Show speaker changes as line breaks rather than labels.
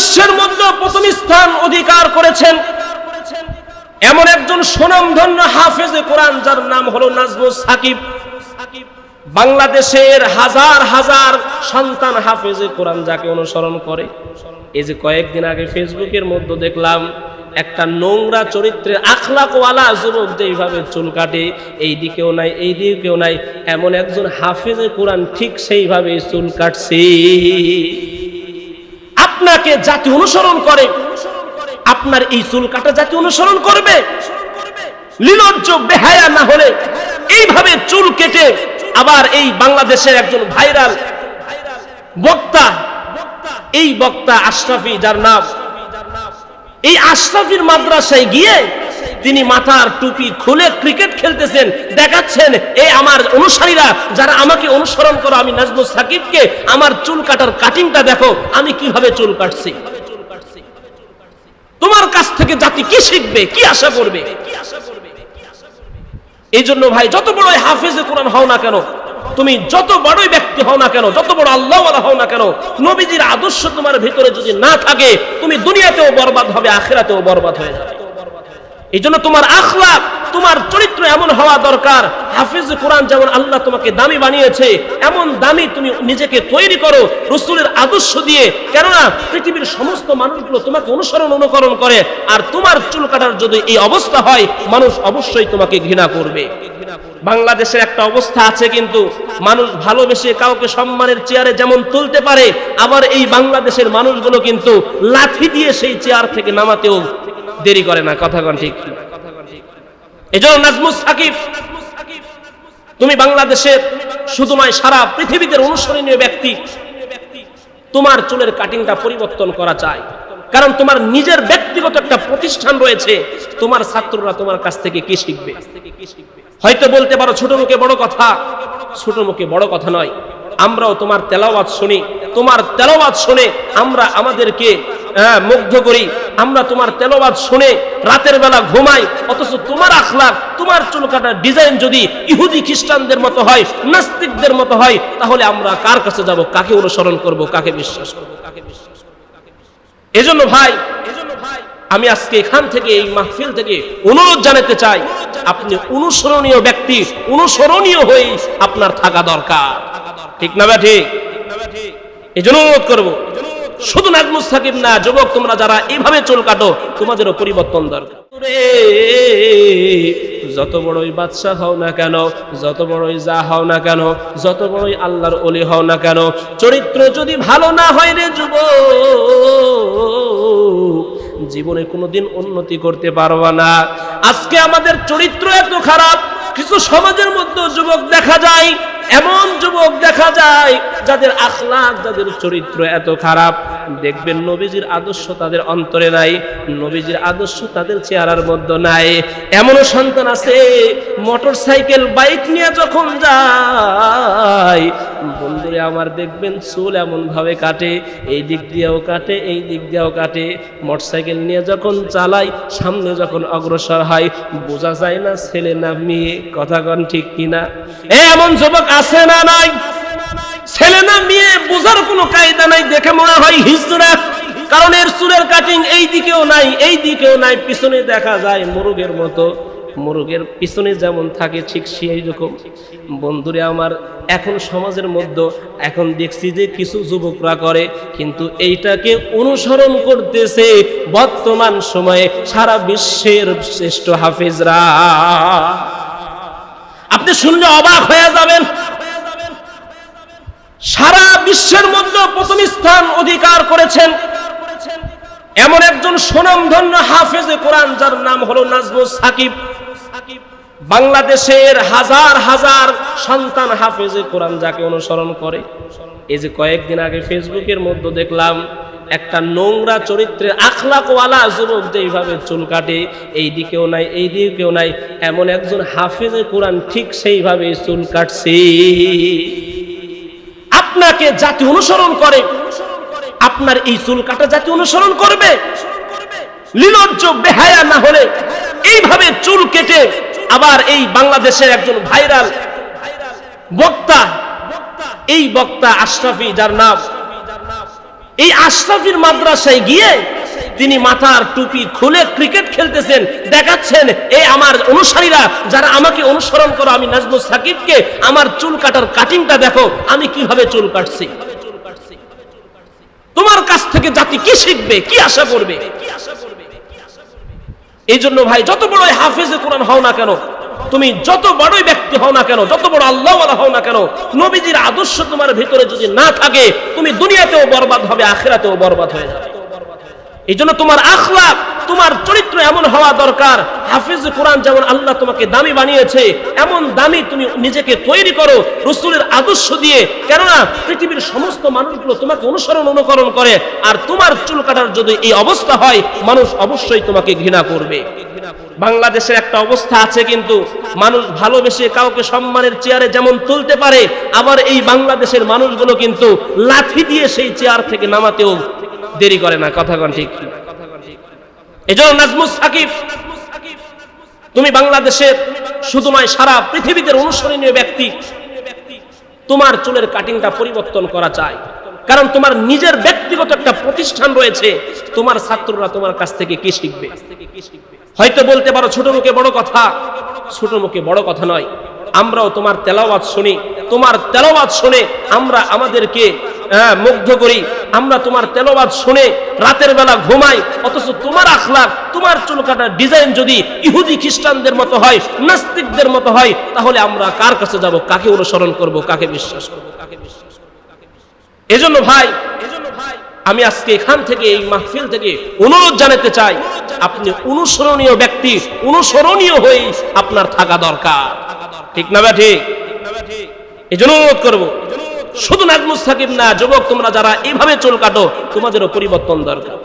বিশ্বের মধ্যে প্রথম স্থান অধিকার করেছেন এমন একজন সুনামধন্য হাফেজে কোরআন, যার নাম হলো নাজমুস সাকিব। বাংলাদেশের হাজার হাজার সন্তান হাফেজে কোরআন যাকে অনুসরণ করে। এই যে কয়েকদিন আগে ফেসবুকের মধ্যে দেখলাম, একটা নোংরা চরিত্রের আখলাকওয়ালা যুবক যেইভাবে চুল কাটে, এই দিকেও নাই, এই দিকেও নাই, এমন একজন হাফেজে কোরআন ঠিক সেইভাবে চুল কাটছে। আপনাকে জাতি অনুসরণ করে। আপনার এই চুল কাটা জাতি অনুসরণ করবে। লীলজ্জ, বেহায়া না হলে এইভাবে চুল কেটে আবার এই বাংলাদেশের একজন ভাইরাল বক্তা, এই বক্তা আশরাফি, যার নাম। এই আশরাফির মাদ্রাসায় গিয়ে তিনি মাথার টুপি খুলে ক্রিকেট খেলতেছেন, দেখাচ্ছেন এই আমার অনুসারীরা, যারা আমাকে অনুসরণ করো, আমি নাজমুল সাকিবকে, আমার চুল কাটার কাটিংটা দেখো, আমি কীভাবে চুল কাটছি? তোমার কাছ থেকে জাতি কি শিখবে, কি আশা করবে? এই জন্য ভাই, যত বড় হাফেজে কোরআন হও না কেন, তুমি যত বড়ই ব্যক্তি হও না কেন, যত বড় আল্লাহ হও না কেন, নবীজির আদর্শ তোমার ভিতরে যদি না থাকে, তুমি দুনিয়াতেও বরবাদ হবে, আখেরাতেও বরবাদ হয়ে যাবে। এই জন্য তোমার আখলাক, তোমার চরিত্র এমন হওয়া দরকার। হাফিজ কোরআন যেমন আল্লাহ তোমাকে দামি বানিয়েছে, এমন দামি তুমি নিজেকে তৈরি করো রসুলের আদর্শ দিয়ে। কেননা পৃথিবীর সমস্ত মানুষগুলো তোমাকে অনুসরণ অনুকরণ করে, আর তোমার চুল কাটার যদি এই অবস্থা হয়, মানুষ অবশ্যই তোমাকে ঘৃণা করবে। বাংলাদেশের একটা অবস্থা আছে কিন্তু মানুষ ভালোবেসে কাউকে সম্মানের চেয়ারে যেমন তুলতে পারে, আবার এই বাংলাদেশের মানুষগুলো কিন্তু লাঠি দিয়ে সেই চেয়ার থেকে নামাতেও দেরি করে না, কথা কন ঠিক। এই জন্য নাজমুস সাকিব, তুমি বাংলাদেশের শুধু নয় সারা পৃথিবীতে অনুসরণীয় ব্যক্তি, তোমার চুলের কাটিংটা পরিবর্তন করা চাই। কারণ তোমার নিজের ব্যক্তিগত একটা প্রতিষ্ঠান রয়েছে, তোমার ছাত্ররা তোমার কাছ থেকে কি শিখবে? হয়তো বলতে পারো, ছোট মুখে বড় কথা, ছোট মুখে বড় কথা নয়। আমরাও তোমার তেলাওয়াত শুনি, তোমার তেলাওয়াত শুনে আমরা আমাদেরকে মুগ্ধ করি। আমরা তোমার তেলাওয়াত শুনে রাতের বেলা ঘুমাই, অথচ তোমার আখলাক তোমার চুল কাটার ডিজাইন যদি ইহুদি খ্রিস্টানদের মতো হয়, নাস্তিকদের মতো হয়, তাহলে আমরা কার কাছে যাব? কাকে অনুসরণ করব? কাকে বিশ্বাস করব? কাকে এজন্য ভাই এজন্য ভাই, আমি আজকে এখান থেকে এই মাহফিল থেকে অনুরোধ জানাতে চাই, আপনি অনুসরণীয় ব্যক্তি, অনুসরণীয় হয়ে আপনার থাকা দরকার। ঠিক না বা ঠিক? এই জন্য অনুরোধ করব। শুধু নাজমুস সাকিব না, যুবক, তোমরা যারা এইভাবে চুল কাটো, তোমাদেরও পরিবর্তন দরকার। যত বড়ই বাদশাহ হও না কেন, যত বড়ই যা হও না কেন, যত বড়ই আল্লাহর অলি হও না কেন, চরিত্র যদি ভালো না হয় রে যুবক, জীবনে কোনোদিন উন্নতি করতে পারবা না। আজকে আমাদের চরিত্র এত খারাপ, কিছু সমাজের মধ্যে যুবক দেখা যায়, এমন যুবক দেখা যায়, যাদের আখলাক যাদের চরিত্র এত খারাপ। দেখবেন নবীজির আদর্শ তাদের অন্তরে নাই, নবীজির আদর্শ তাদের চেহারার মধ্যে নাই। এমনও সন্তান আছে, মোটর সাইকেল, বাইক নিয়ে যখন যায়, বন্ধুরে আমার দেখবেন চুল এমন ভাবে কাটে, এই দিক দিয়েও কাটে, এই দিক দিয়েও কাটে। মোটর সাইকেল নিয়ে যখন চালাই সামনে যখন অগ্রসর হয়, বোঝা যায় না ছেলে না মেয়ে, কথা কন ঠিক কিনা? এমন যুবক আছে না নাই? ছেলে না মেয়ে, বোঝার কোনো কায়দা নাই দেখে মনে হয় হিজড়া কারণ এর চুলের কাটিং এই দিকেও নাই, এই দিকেও নাই, পিছনে দেখা যায় মুরগের মতো। মুরগের পিছনে যেমন থাকে, ঠিক সেই রকম। বন্ধুরে আমার, এখন সমাজের মধ্যে, এখন দেখছি যে কিছু যুবকরা করে, কিন্তু এইটাকে অনুসরণ করতেছে বর্তমান সময়ে সারা বিশ্বের শ্রেষ্ঠ হাফিজরা। আপনি শুনলে অবাক হয়ে যাবেন। সারা বিশ্বের মধ্যে প্রথম স্থান অধিকার করেছেন। এমন একজন সুনামধন্য হাফেজে কোরআন, যার নাম হলো নাজমুল সাকিব। বাংলাদেশের হাজার হাজার সন্তান হাফেজে কোরআন যাকে অনুসরণ করে। এই যে কয়েকদিন আগে ফেসবুকের মধ্যে দেখলাম, একটা নোংরা চরিত্রের আখলাকওয়ালা যুবক যেইভাবে চুল কাটে, এই দিকেও নাই, এই দিকেও নাই, এমন একজন হাফেজে কোরআন ঠিক সেইভাবে চুল কাটছে। আপনাকে জাতি অনুসরণ করে আপনার এই চুল কাটা জাতি অনুসরণ করবে। লীলজ্জ, বেহায়া না হলে এইভাবে চুল কেটে আবার এই বাংলাদেশের একজন ভাইরাল বক্তা, এই বক্তা আশরাফি, যার নাম। এই আশরাফির মাদ্রাসায় গিয়ে তিনি মাথার টুপি খুলে ক্রিকেট খেলতেছেন, দেখাচ্ছেন এই আমার অনুসারীরা, যারা আমাকে অনুসরণ করো, আমি নাজমুল সাকিবকে, আমার চুল কাটার কাটিংটা দেখো, আমি কীভাবে চুল কাটছি? তোমার কাছ থেকে জাতি কি শিখবে, কি আশা করবে? এই জন্য ভাই, যত বড় হাফেজে কোরআন হও না কেন, তুমি যত বড়ই ব্যক্তি হও না কেন, যত বড় আল্লাহ হও না কেন, নবীজির আদর্শ তোমার ভিতরে যদি না থাকে, তুমি দুনিয়াতেও বরবাদ হবে, আখেরাতেও বরবাদ হয়ে যাবে। এই জন্য তোমার আখলাক তোমার চরিত্র এমন হওয়া দরকার। হাফিজ কোরআন যেমন আল্লাহ তোমাকে দামি বানিয়েছে, এমন দামি তুমি নিজেকে তৈরি করো রসুলের আদর্শ দিয়ে। কেননা পৃথিবীর সমস্ত মানুষগুলো তোমাকে অনুসরণ অনুকরণ করে, আর তোমার চুল কাটার যদি এই অবস্থা হয়, মানুষ অবশ্যই তোমাকে ঘৃণা করবে। বাংলাদেশের একটা অবস্থা আছে কিন্তু, মানুষ ভালোবেসে কাউকে সম্মানের চেয়ারে যেমন তুলতে পারে, আবার এই বাংলাদেশের মানুষগুলো কিন্তু লাঠি দিয়ে সেই চেয়ার থেকে নামাতেও দেরি করে না, কথা কন ঠিক। এজন্য নাজমুস সাকিব, তুমি বাংলাদেশের শুধু নয় সারা পৃথিবীতে অনুসরণীয় ব্যক্তি, তোমার চুলের কাটিংটা পরিবর্তন করা চাই। কারণ তোমার নিজের ব্যক্তিগত একটা প্রতিষ্ঠান রয়েছে, তোমার ছাত্ররা তোমার কাছ থেকে কি শিখবে? হয়তো বলতে পারো, ছোট মুখে বড় কথা, ছোট মুখে বড় কথা নয়। আমরাও তোমার তেলাওয়াত শুনি, তোমার তেলাওয়াত শুনে আমরা আমাদেরকে মুগ্ধ করি। আমরা তোমার তেলাওয়াত শুনে রাতের বেলা ঘুমাই, অথচ তোমার আখলাক তোমার চুল কাটার ডিজাইন যদি ইহুদি খ্রিস্টানদের মতো হয়, নাস্তিকদের মতো হয়, তাহলে আমরা কার কাছে যাব? কাকে অনুসরণ করব? কাকে বিশ্বাস করব? কাকে বিশ্বাস এজন্য ভাই এজন্য ভাই, আমি আজকে এখান থেকে এই মাহফিল থেকে অনুরোধ জানাতে চাই, আপনি অনুসরণীয় ব্যক্তি, অনুসরণীয় হয়ে আপনার থাকা দরকার। ঠিক না বা ঠিক? এই জন্য অনুরোধ করব। শুধু নাজমুস সাকিব না যুবক তোমরা যারা এভাবে চুল কাটো তোমাদেরও পরিবর্তন দরকার।